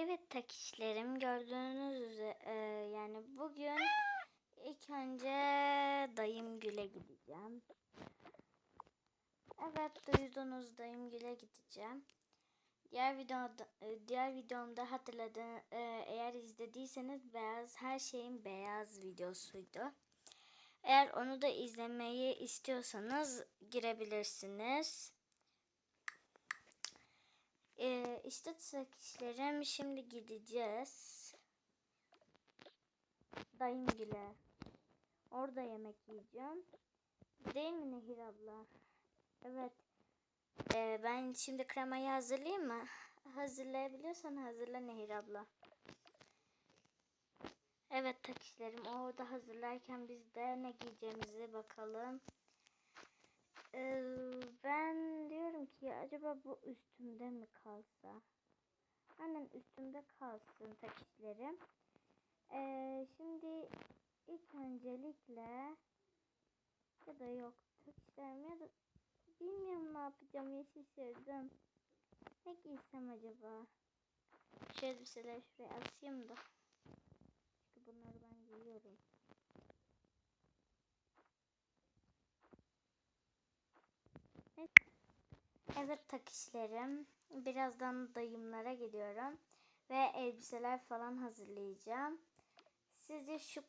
Evet takişlerim gördüğünüz üzere e, yani bugün ilk önce dayım güle gideceğim. Evet duydunuz dayım güle gideceğim. Diğer videoda e, diğer videomda hatırladın e, eğer izlediyseniz beyaz her şeyin beyaz videosuydu. Eğer onu da izlemeyi istiyorsanız girebilirsiniz. Ee, işte takışlarım şimdi gideceğiz. Dayımgile. Orada yemek yiyeceğim. Değil mi Nehir abla? Evet. Ee, ben şimdi kremayı hazırlayayım mı? Hazırlayabiliyorsan hazırla Nehir abla. Evet takışlarım orada hazırlarken biz de ne giyeceğimizi bakalım. Ee, ben diyorum ki acaba bu üstümde mi kalsa? Aynen üstümde kalsın takışlarım. Ee, şimdi ilk öncelikle ya da yok takışlarım ya da bilmiyorum ne yapacağım ya şaşırdım. Ne giysem acaba? Şu elbiseleri şuraya asayım da. Çünkü bunları ben giyiyorum. Evet takışlarım. Birazdan dayımlara gidiyorum. Ve elbiseler falan hazırlayacağım. Sizi şu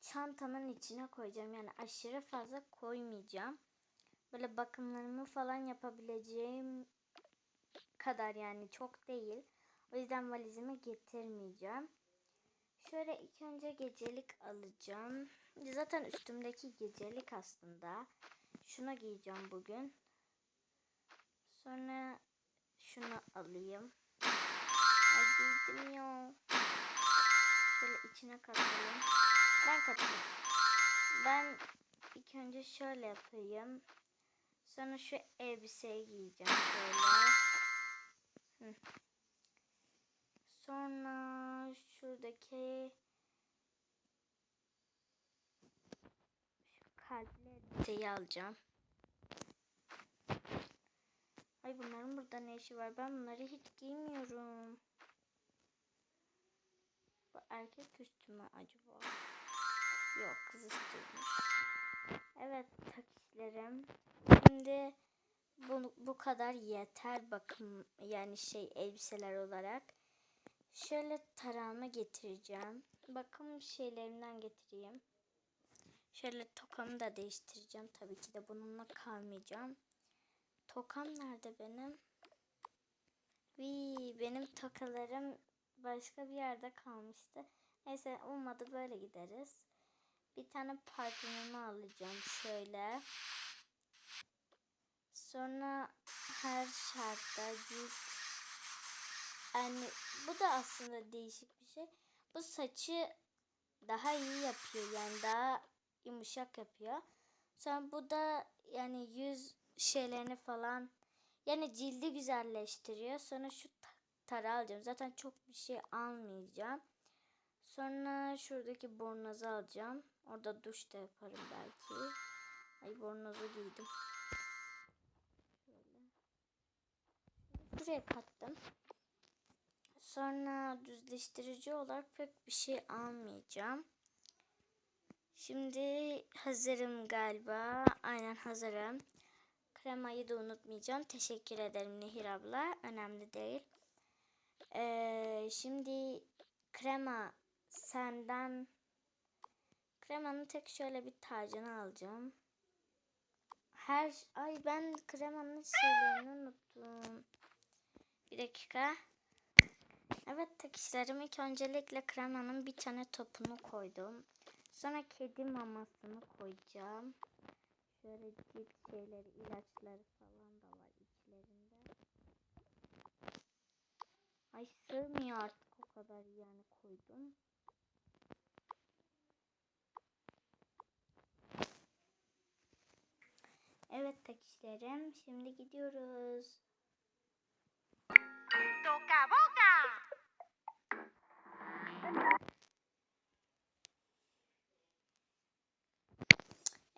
çantamın içine koyacağım. Yani aşırı fazla koymayacağım. Böyle bakımlarımı falan yapabileceğim kadar yani çok değil. O yüzden valizimi getirmeyeceğim. Şöyle ilk önce gecelik alacağım. Zaten üstümdeki gecelik aslında. Şunu giyeceğim bugün. Sonra şunu alayım. Ay giydim ya. Şöyle içine katalım. Ben katayım. Ben ilk önce şöyle yapayım. Sonra şu elbiseyi giyeceğim şöyle. Sonra şuradaki şu kalpli alacağım. Ay bunların burada ne işi var? Ben bunları hiç giymiyorum. Bu erkek üstü mü acaba? Yok kız üstüymüş. Evet takışlarım. Şimdi bu, bu kadar yeter bakım yani şey elbiseler olarak. Şöyle tarağımı getireceğim. Bakım şeylerimden getireyim. Şöyle tokamı da değiştireceğim. Tabii ki de bununla kalmayacağım. Tokam nerede benim? Vii benim tokalarım başka bir yerde kalmıştı. Neyse olmadı böyle gideriz. Bir tane parfümümü alacağım şöyle. Sonra her şartta cilt yani bu da aslında değişik bir şey. Bu saçı daha iyi yapıyor yani daha yumuşak yapıyor. Sonra bu da yani yüz şeylerini falan yani cildi güzelleştiriyor. Sonra şu tarağı alacağım. Zaten çok bir şey almayacağım. Sonra şuradaki bornozu alacağım. Orada duş da yaparım belki. Ay bornozu giydim. Şöyle. Buraya kattım. Sonra düzleştirici olarak pek bir şey almayacağım. Şimdi hazırım galiba. Aynen hazırım. Kremayı da unutmayacağım. Teşekkür ederim Nehir abla. Önemli değil. Ee, şimdi krema senden kremanın tek şöyle bir tacını alacağım. Her ay ben kremanın şeylerini unuttum. Bir dakika. Evet takışlarım ilk öncelikle kremanın bir tane topunu koydum. Sonra kedi mamasını koyacağım. Şöyle cilt şeyleri, ilaçları falan da var içlerinde. Ay sığmıyor artık o kadar yani koydum. Evet takışlarım şimdi gidiyoruz.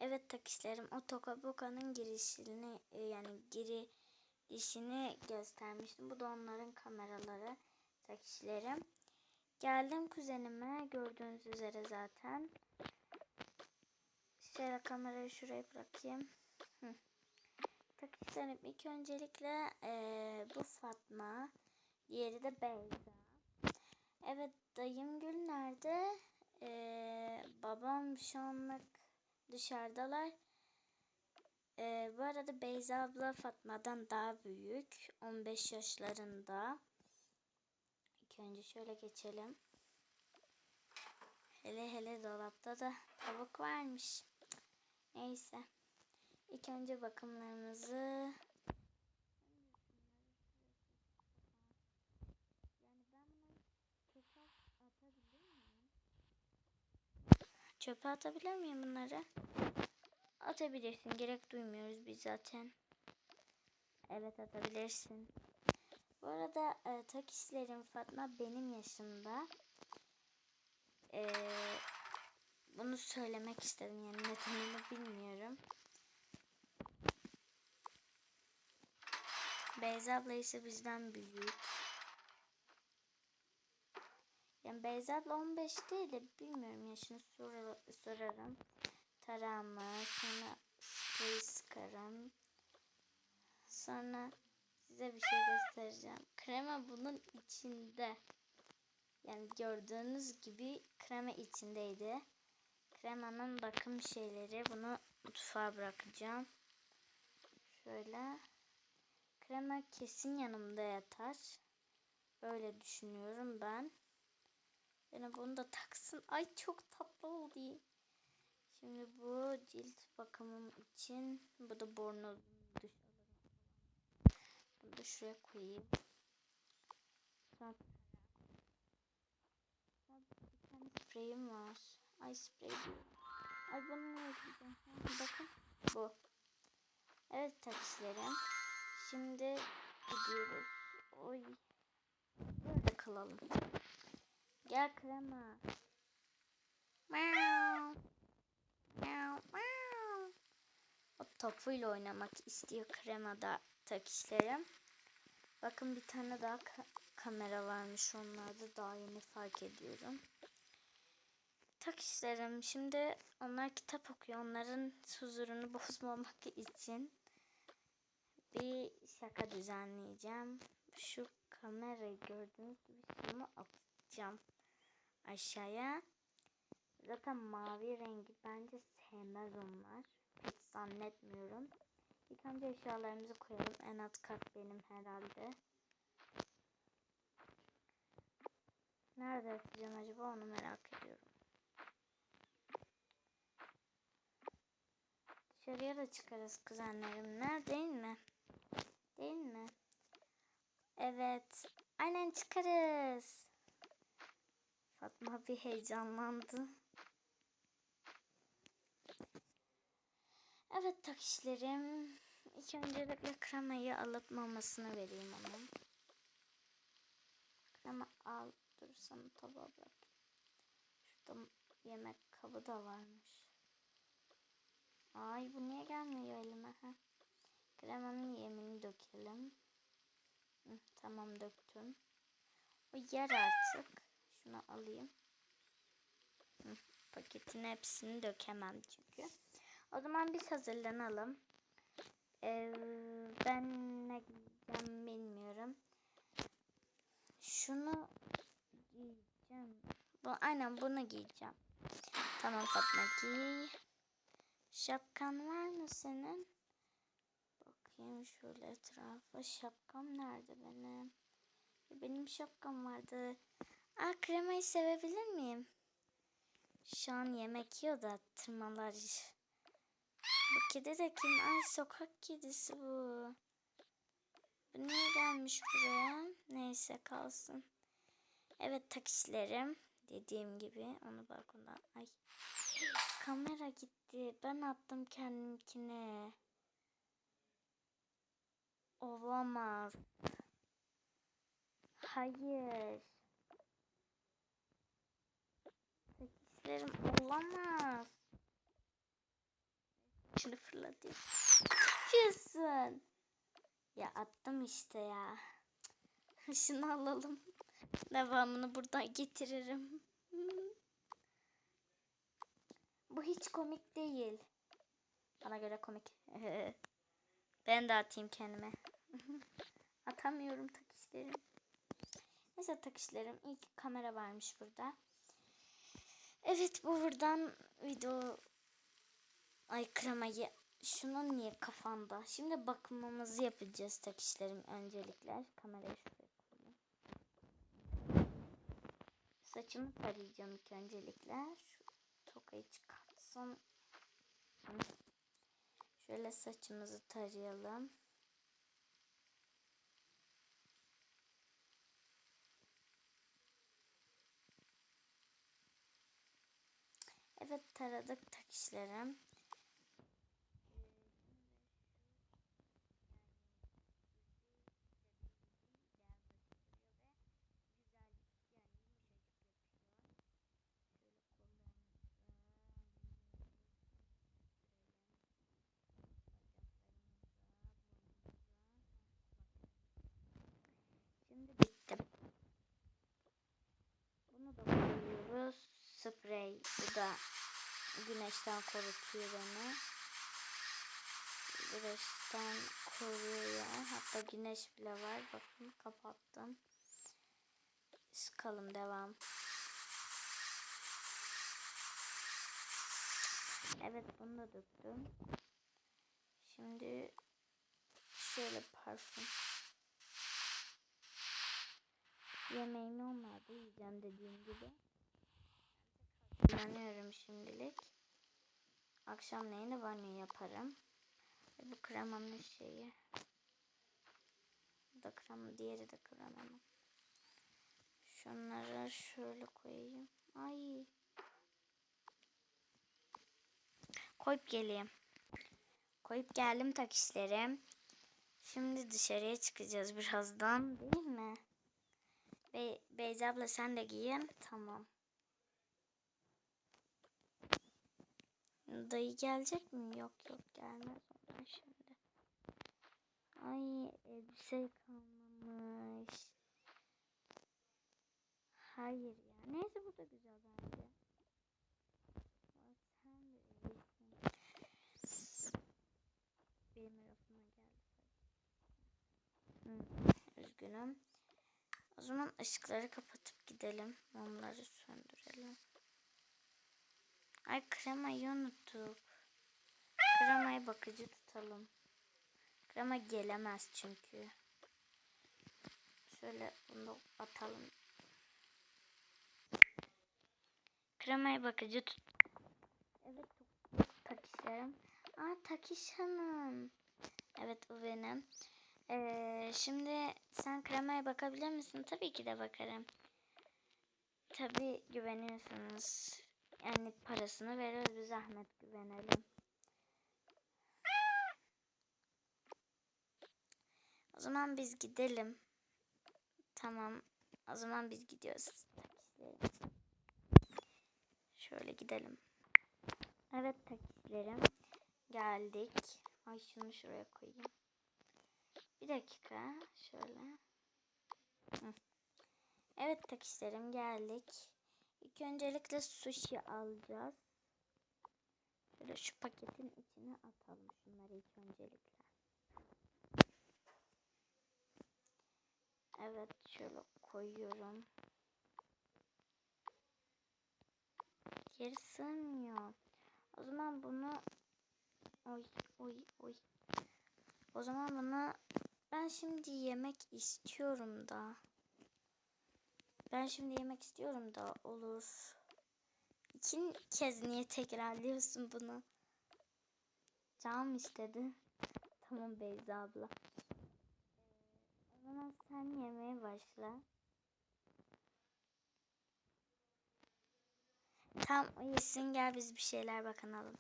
Evet takışlarım o Toka Boka'nın girişini e, yani girişini göstermiştim. Bu da onların kameraları. takışlarım. Geldim kuzenime gördüğünüz üzere zaten. Şöyle kamerayı şuraya bırakayım. Hı. Takışlarım ilk öncelikle eee, bu Fatma. Diğeri de Beyza. Evet dayım Gül nerede? Eee, babam şu anlık dışarıdalar. Eee, bu arada Beyza abla Fatma'dan daha büyük. 15 yaşlarında. İlk önce şöyle geçelim. Hele hele dolapta da tavuk varmış. Neyse. İlk önce bakımlarımızı yani ben bunu çöpe atabilir miyim? Çöpe atabilir miyim bunları? Atabilirsin. Gerek duymuyoruz biz zaten. Evet atabilirsin. Bu arada e, takislerim Fatma benim yaşımda. E, bunu söylemek istedim yani nedenini bilmiyorum. Beyza abla ise bizden büyük. Yani Beyza abla 15 değil de bilmiyorum yaşını sor sorarım. Tarağımı, sonra sprey sıkarım. Sonra size bir şey göstereceğim. Krema bunun içinde. Yani gördüğünüz gibi krema içindeydi. Kremanın bakım şeyleri. Bunu mutfağa bırakacağım. Şöyle. Krema kesin yanımda yatar. Böyle düşünüyorum ben. Yani bunu da taksın. Ay çok tatlı oldu. Şimdi bu cilt bakımım için. Bu da bornoz dış Bunu da şuraya koyayım. Sonra bir tane spreyim var. Ay sprey. Ay bunu ne yapacağım? Bakın bu. Evet takışlarım. Şimdi gidiyoruz. Oy. Burada kalalım. Gel krema. Meow. Meow, meow. O topuyla oynamak istiyor kremada takışlarım. Bakın bir tane daha ka- kamera varmış onlarda daha yeni fark ediyorum. Takışlarım şimdi onlar kitap okuyor. Onların huzurunu bozmamak için bir şaka düzenleyeceğim. Şu kamerayı gördüğünüz gibi şunu atacağım aşağıya. Zaten mavi rengi bence sevmez onlar. Pek zannetmiyorum. İlk önce eşyalarımızı koyalım. En alt kat benim herhalde. Nerede atacağım acaba onu merak ediyorum. Dışarıya da çıkarız kuzenlerimle değil mi? Değil mi? Evet. Aynen çıkarız. Fatma bir heyecanlandı. Evet takışlarım. İlk öncelikle kremayı alıp mamasını vereyim onun. Krema al. Dur sana tabağa bırak. Şurada yemek kabı da varmış. Ay bu niye gelmiyor elime? Heh. Kremanın yemini dökelim. Hı, tamam döktüm. O yer artık. Şunu alayım. Paketin hepsini dökemem çünkü. O zaman biz hazırlanalım. Ee, ben ne giyeceğim bilmiyorum. Şunu giyeceğim. Bu, aynen bunu giyeceğim. Tamam Fatma giy. Şapkan var mı senin? Bakayım şöyle etrafa. Şapkam nerede benim? Benim şapkam vardı. Aa kremayı sevebilir miyim? Şu an yemek yiyor da tırmalar. Bu kedi de kim? Ay sokak kedisi bu. Bu niye gelmiş buraya? Neyse kalsın. Evet takışlarım. Dediğim gibi onu balkondan. Ay kamera gitti. Ben attım kendimkine. Olamaz. Hayır. Takışlarım olamaz. Şunu fırlatayım. Yapıyorsun? Ya attım işte ya. Şunu alalım. Devamını buradan getiririm. Bu hiç komik değil. Bana göre komik. ben de atayım kendime. Atamıyorum takışlarım. Neyse takışlarım. İyi ki kamera varmış burada. Evet bu buradan video ay kremayı şunun niye kafanda? Şimdi bakımımızı yapacağız takışlarım öncelikle. Kamerayı şuraya koyayım. Saçımı tarayacağım ilk öncelikle. Şu tokayı çıkartsam. Şöyle saçımızı tarayalım. Evet taradık takışlarım. Şimdi bitti. Bunu da koyuyoruz. Sprey. Bu da güneşten korutuyor beni. Güneşten koruyor. Hatta güneş bile var. Bakın kapattım. Sıkalım devam. Evet bunu da döktüm. Şimdi şöyle parfüm. Yemeğimi onlarda yiyeceğim dediğim gibi. Kullanıyorum şimdilik. Akşamleyin de banyo yaparım. Bu kremamın şeyi. Bu da krema, diğeri de kremamın. Şunları şöyle koyayım. Ay. Koyup geleyim. Koyup geldim takışları. Şimdi dışarıya çıkacağız birazdan değil mi? Be Beyza abla sen de giyin. Tamam. Dayı gelecek mi? Yok yok gelmez ondan şimdi. Ay elbise kalmamış. Hayır ya. Neyse bu da güzel bence. Sen de iyisin. Benim rafıma geldi. Üzgünüm. O zaman ışıkları kapatıp gidelim. Mumları söndürelim. Ay kremayı unuttuk. Kremayı bakıcı tutalım. Krema gelemez çünkü. Şöyle bunu atalım. Kremayı bakıcı tut. Evet takışlarım. Aa takiş hanım. Evet o benim. Ee, şimdi sen kremaya bakabilir misin? Tabii ki de bakarım. Tabii güveniyorsunuz. Yani parasını veririz bir zahmet güvenelim. O zaman biz gidelim. Tamam. O zaman biz gidiyoruz. Şöyle gidelim. Evet taksilerim. Geldik. Ay şunu şuraya koyayım. Bir dakika. Şöyle. Hı. Evet taksilerim geldik. İlk öncelikle sushi alacağız. Böyle şu paketin içine atalım şunları ilk öncelikle. Evet şöyle koyuyorum. Geri sığmıyor. O zaman bunu oy oy oy. O zaman bunu ben şimdi yemek istiyorum da. Ben şimdi yemek istiyorum da olur. İki kez niye tekrarlıyorsun bunu? Canım istedi. Tamam Beyza abla. O zaman sen yemeye başla. Tam yesin gel biz bir şeyler bakalım.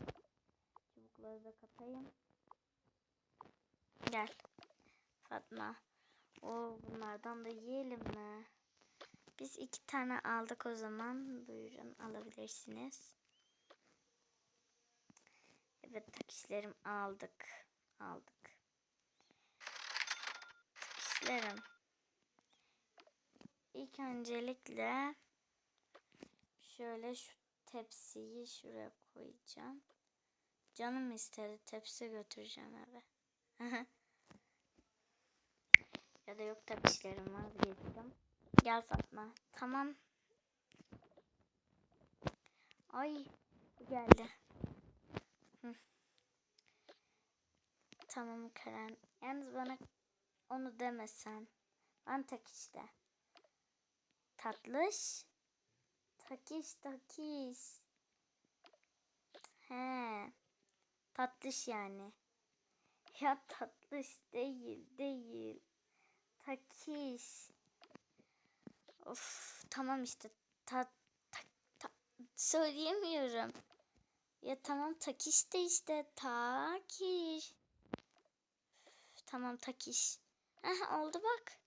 Çubukları da katayım. Gel. Fatma. O bunlardan da yiyelim mi? Biz iki tane aldık o zaman. Buyurun alabilirsiniz. Evet takışlarım aldık. Aldık. Takışlarım. ilk öncelikle şöyle şu tepsiyi şuraya koyacağım. Canım istedi tepsi götüreceğim eve. ya da yok tabii işlerim var vazgeçtim. Gel Fatma. Tamam. Ay geldi. Hı. Tamam Karen. Yalnız bana onu demesen. Ben tak işte. Tatlış. Takiş takiş. He. Tatlış yani. Ya tatlış değil değil. Takiş. Of tamam işte. Ta, ta, ta, söyleyemiyorum. Ya tamam takiş de işte takiş. Tamam takiş. Heh, oldu bak.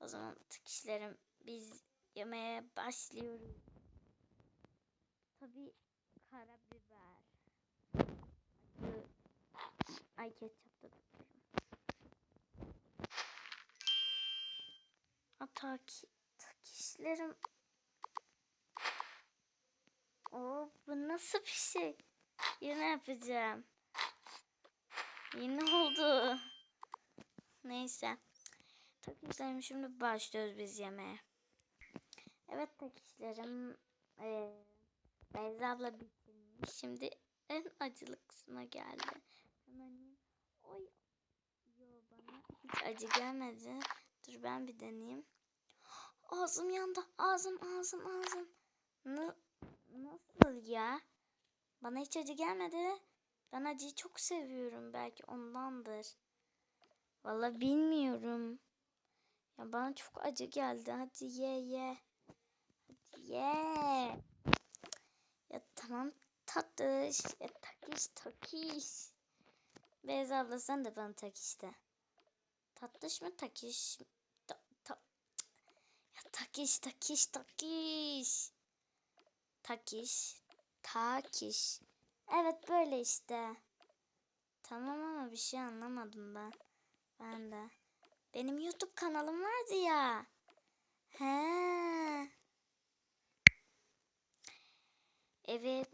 O zaman takişlerim biz yemeye başlıyoruz. Tabii karabiber. Ay ketçap da tutuyorum. Hatta ki takişlerim. Oo bu nasıl bir şey? Yine yapacağım. Yine oldu. Neyse. Takışlarım şimdi başlıyoruz biz yemeğe. Evet takışlarım. Ee, Beyza abla bitirmiş. Şimdi en acılı kısma geldi. Hemen. Oy. Yo bana hiç acı gelmedi. Dur ben bir deneyeyim. Ağzım yandı. Ağzım ağzım ağzım. Na- nasıl ya? Bana hiç acı gelmedi. Ben acıyı çok seviyorum. Belki ondandır. Vallahi bilmiyorum. Ya bana çok acı geldi. Hadi ye ye. Hadi ye. Ya tamam tatlış. Ya takiş takiş. Beyza abla sen de bana tak işte. Tatlış mı takiş? Takiş takiş takiş. Takiş. Takiş. Evet böyle işte. Tamam ama bir şey anlamadım ben. Ben de. Benim YouTube kanalım vardı ya. He. Evet.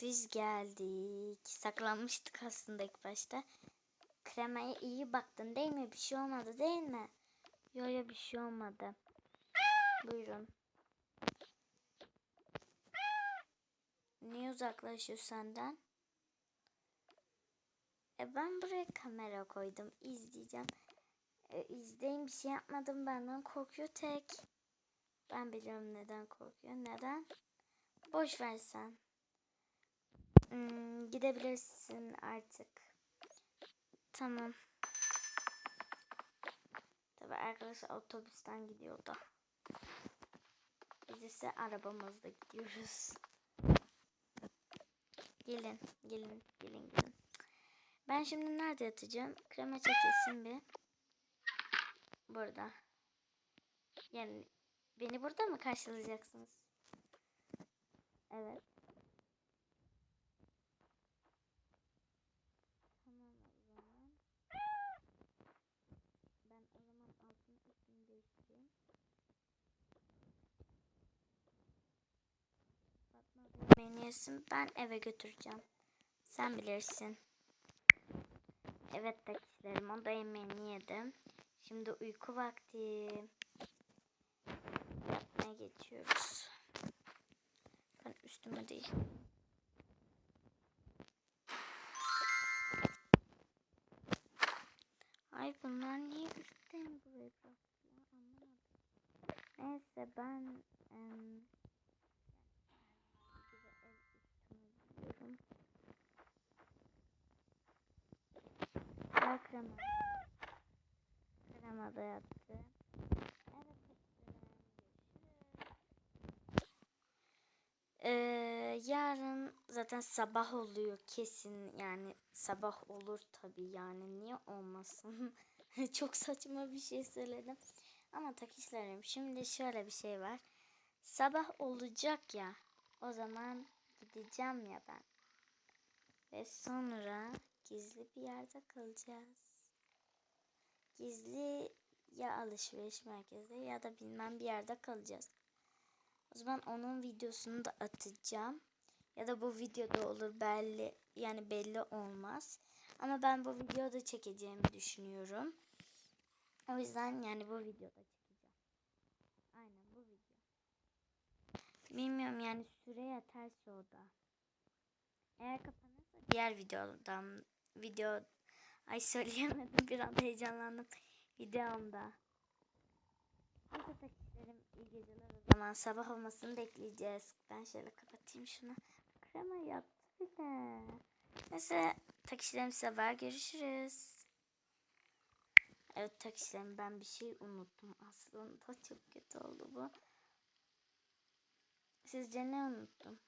Biz geldik. Saklanmıştık aslında ilk başta. Kremaya iyi baktın değil mi? Bir şey olmadı değil mi? Yok yok bir şey olmadı. Buyurun. Niye uzaklaşıyor senden? E ben buraya kamera koydum. izleyeceğim. E, izleyin bir şey yapmadım benden korkuyor tek. Ben biliyorum neden korkuyor. Neden? Boş ver sen. Hmm, gidebilirsin artık. Tamam. Tabii arkadaşlar otobüsten gidiyor da. Biz ise arabamızla gidiyoruz. Gelin, gelin, gelin, gelin. Ben şimdi nerede yatacağım? Krema çekilsin bir. Burada. Yani beni burada mı karşılayacaksınız? Evet. Tamam o zaman. Ben o zaman altını üstünü değiştireyim. Fatma yesin. Ben eve götüreceğim. Sen bilirsin. Evet takipçilerim o da yemeğini yedim. Şimdi uyku vakti. Yatmaya geçiyoruz. Ben üstüme değil. Ay bunlar niye üstten buraya bıraktılar. Neyse ben em, Krema. Krema da yattı. Evet. Ee, yarın zaten sabah oluyor kesin. Yani sabah olur tabii yani. Niye olmasın? Çok saçma bir şey söyledim. Ama takışlarım şimdi şöyle bir şey var. Sabah olacak ya. O zaman gideceğim ya ben. Ve sonra gizli bir yerde kalacağız gizli ya alışveriş merkezi ya da bilmem bir yerde kalacağız. O zaman onun videosunu da atacağım. Ya da bu videoda olur belli yani belli olmaz. Ama ben bu videoda çekeceğimi düşünüyorum. O yüzden yani bu videoda çekeceğim. Aynen bu video. Bilmiyorum yani süre yeterse o da. Eğer kapanırsa diğer videodan video ay söyleyemedim bir anda heyecanlandım videomda. Takipçilerim iyi geceler o zaman sabah olmasını bekleyeceğiz. Ben şöyle kapatayım şunu. Krema yattı bile. Neyse takipçilerim sabah görüşürüz. Evet takipçilerim ben bir şey unuttum aslında çok kötü oldu bu. Sizce ne unuttum?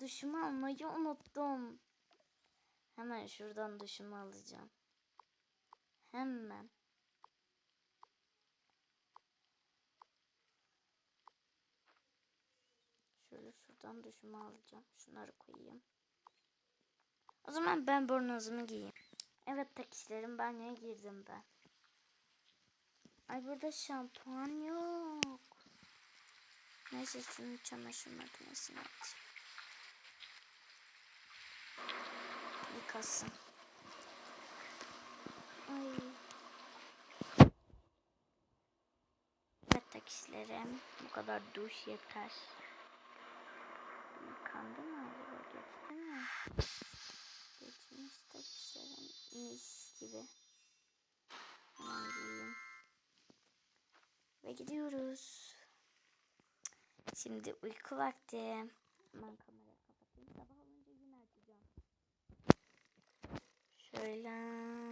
Duşumu almayı unuttum. Hemen şuradan duşumu alacağım. Hemen. Şöyle şuradan duşumu alacağım. Şunları koyayım. O zaman ben bornozumu giyeyim. Evet takışlarım banyoya girdim ben. Ay burada şampuan yok. Neyse şunu çamaşır makinesine atayım. Yıkasın. Ay. Evet takışlarım. Bu kadar duş yeter. Yıkandı mı acaba? Geçti mi? Geçmiş takışlarım. Mis gibi. Hemen giyeyim. Ve gidiyoruz. Şimdi uyku vakti. Hemen kamerayı kapatayım. Sabah olunca yine açacağım. Şöyle.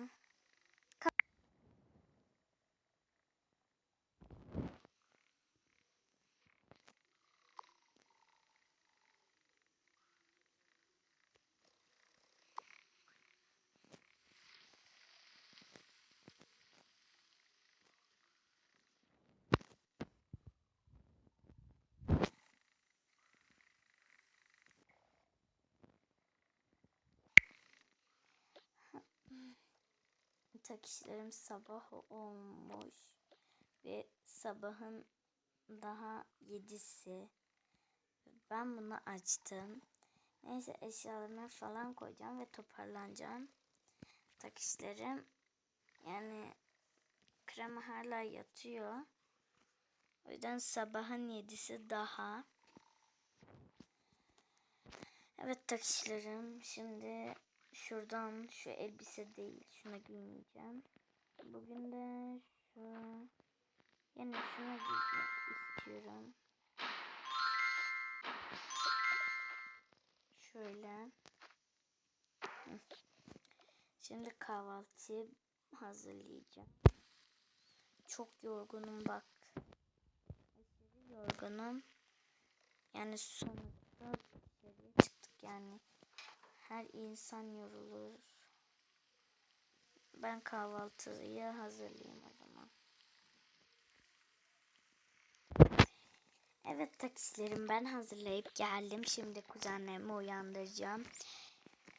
Takışlarım sabah olmuş ve sabahın daha yedisi. Ben bunu açtım. Neyse eşyalarımı falan koyacağım ve toparlanacağım. Takışlarım yani krema hala yatıyor. O yüzden sabahın yedisi daha. Evet takışlarım şimdi şuradan şu elbise değil şuna giymeyeceğim. Bugün de şu yani şuna giymek istiyorum. Şöyle. Şimdi kahvaltıyı hazırlayacağım. Çok yorgunum bak. Aşırı yorgunum. Yani sonuçta dışarıya çıktık yani her insan yorulur. Ben kahvaltıyı hazırlayayım o zaman. Evet taksilerim ben hazırlayıp geldim. Şimdi kuzenlerimi uyandıracağım.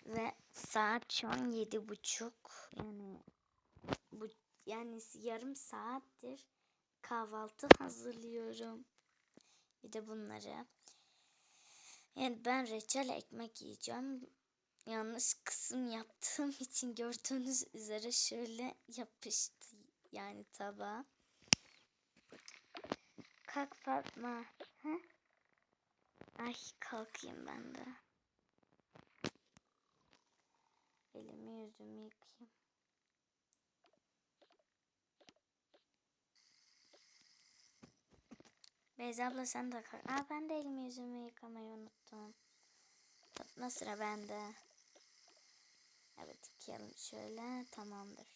Ve saat şu an yedi buçuk. Yani bu yani yarım saattir kahvaltı hazırlıyorum. Bir de bunları. Yani ben reçel ekmek yiyeceğim yanlış kısım yaptığım için gördüğünüz üzere şöyle yapıştı yani tabağa. Kalk Fatma. Ha? Ay kalkayım ben de. Elimi yüzümü yıkayayım. Beyza abla sen de kalk. Aa ben de elimi yüzümü yıkamayı unuttum. Fatma sıra bende. Evet yıkayalım şöyle tamamdır.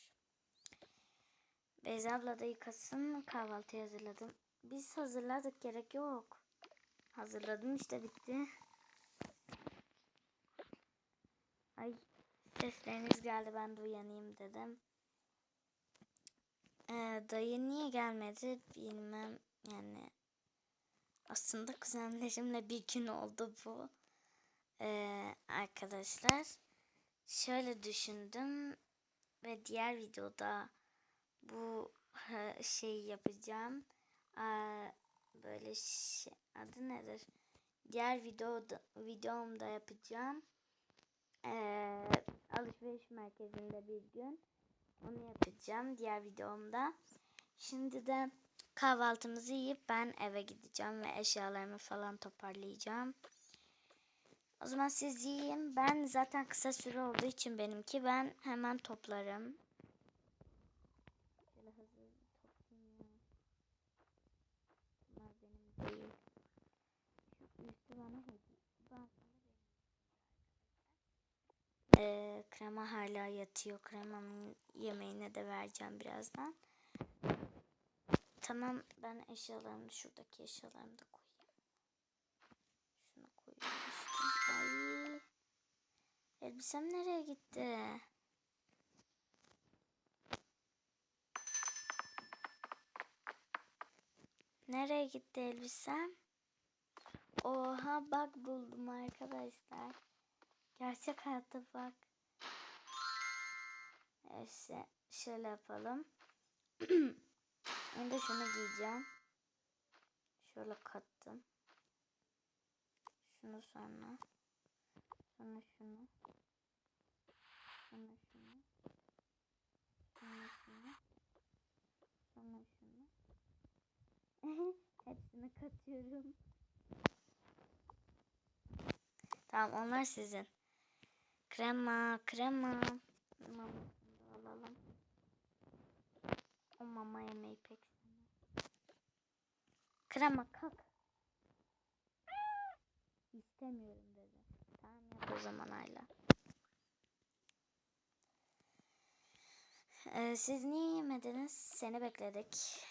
Beyza abla da yıkasın kahvaltı hazırladım. Biz hazırladık gerek yok. Hazırladım işte bitti. Ay sesleriniz geldi ben de uyanayım dedim. Ee, dayı niye gelmedi bilmem yani. Aslında kuzenlerimle bir gün oldu bu. Ee, arkadaşlar şöyle düşündüm ve diğer videoda bu şeyi yapacağım. Böyle şey, adı nedir? Diğer videoda videomda yapacağım. Ee, alışveriş merkezinde bir gün onu yapacağım diğer videomda. Şimdi de kahvaltımızı yiyip ben eve gideceğim ve eşyalarımı falan toparlayacağım. O zaman siz yiyin. Ben zaten kısa süre olduğu için benimki ben hemen toplarım. Şöyle hızlı toplayayım ya. Bunlar benim değil. Şu üstü bana hediye. Ee, krema hala yatıyor. Kremanın yemeğine de vereceğim birazdan. Tamam ben eşyalarımı şuradaki eşyalarımı da Elbisem nereye gitti? Nereye gitti elbisem? Oha bak buldum arkadaşlar. Gerçek hayatta bak. İşte şöyle yapalım. Önce şunu giyeceğim. Şöyle kattım. Şunu sonra. Sonra şunu. Sonra şunu. Sonra şunu. Sonra şunu. Hepsini katıyorum. Tamam onlar sizin. Krema, krema. Mamasını da alalım. O mama yemeği pek. Krema kalk. İstemiyorum o zaman hala. Ee, siz niye yemediniz? Seni bekledik.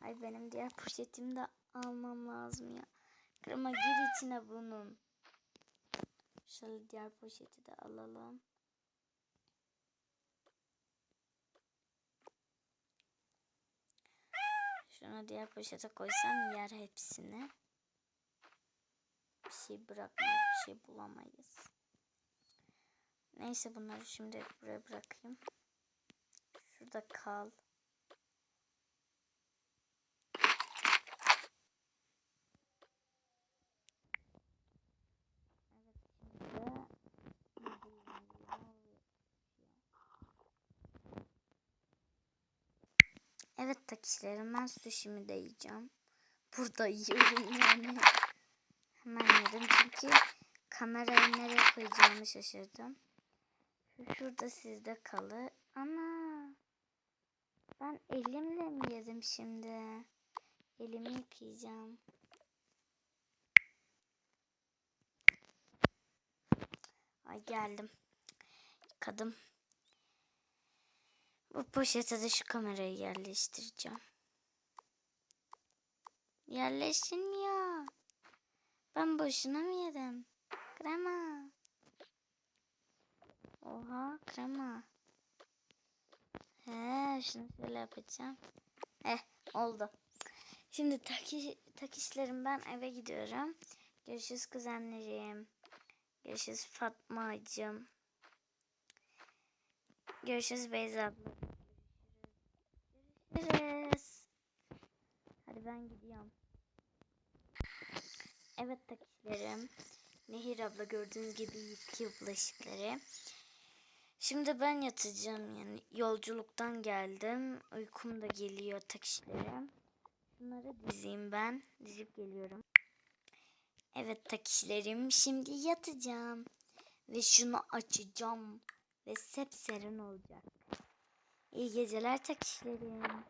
Ay benim diğer poşetimi de almam lazım ya. Krema gir içine bunun. Şöyle diğer poşeti de alalım. Şunu diğer poşete koysam yer hepsini. Bir şey bırakmayız, bir şey bulamayız. Neyse bunları şimdi buraya bırakayım. Şurada kal. Evet takişlerim ben sushi'mi de yiyeceğim. Burada yiyorum yani. Hemen yedim çünkü kamerayı nereye koyacağımı şaşırdım. Şu şurada sizde kalır. Ana. Ben elimle mi yedim şimdi? Elimi yıkayacağım. Ay geldim. Yıkadım. Bu poşete de şu kamerayı yerleştireceğim. Yerleşsin. Ben boşuna mı yedim? Krema. Oha krema. He şunu şöyle yapacağım. Eh oldu. Şimdi takiş, takişlerim ben eve gidiyorum. Görüşürüz kuzenlerim. Görüşürüz Fatmacığım. Görüşürüz Beyza abla. Görüşürüz. Hadi ben gidiyorum. Evet takipçilerim. Nehir abla gördüğünüz gibi yıkıyor bulaşıkları. Şimdi ben yatacağım yani yolculuktan geldim. Uykum da geliyor takipçilerim. Bunları dizeyim ben. Dizip geliyorum. Evet takipçilerim şimdi yatacağım. Ve şunu açacağım. Ve sepserin olacak. İyi geceler takipçilerim.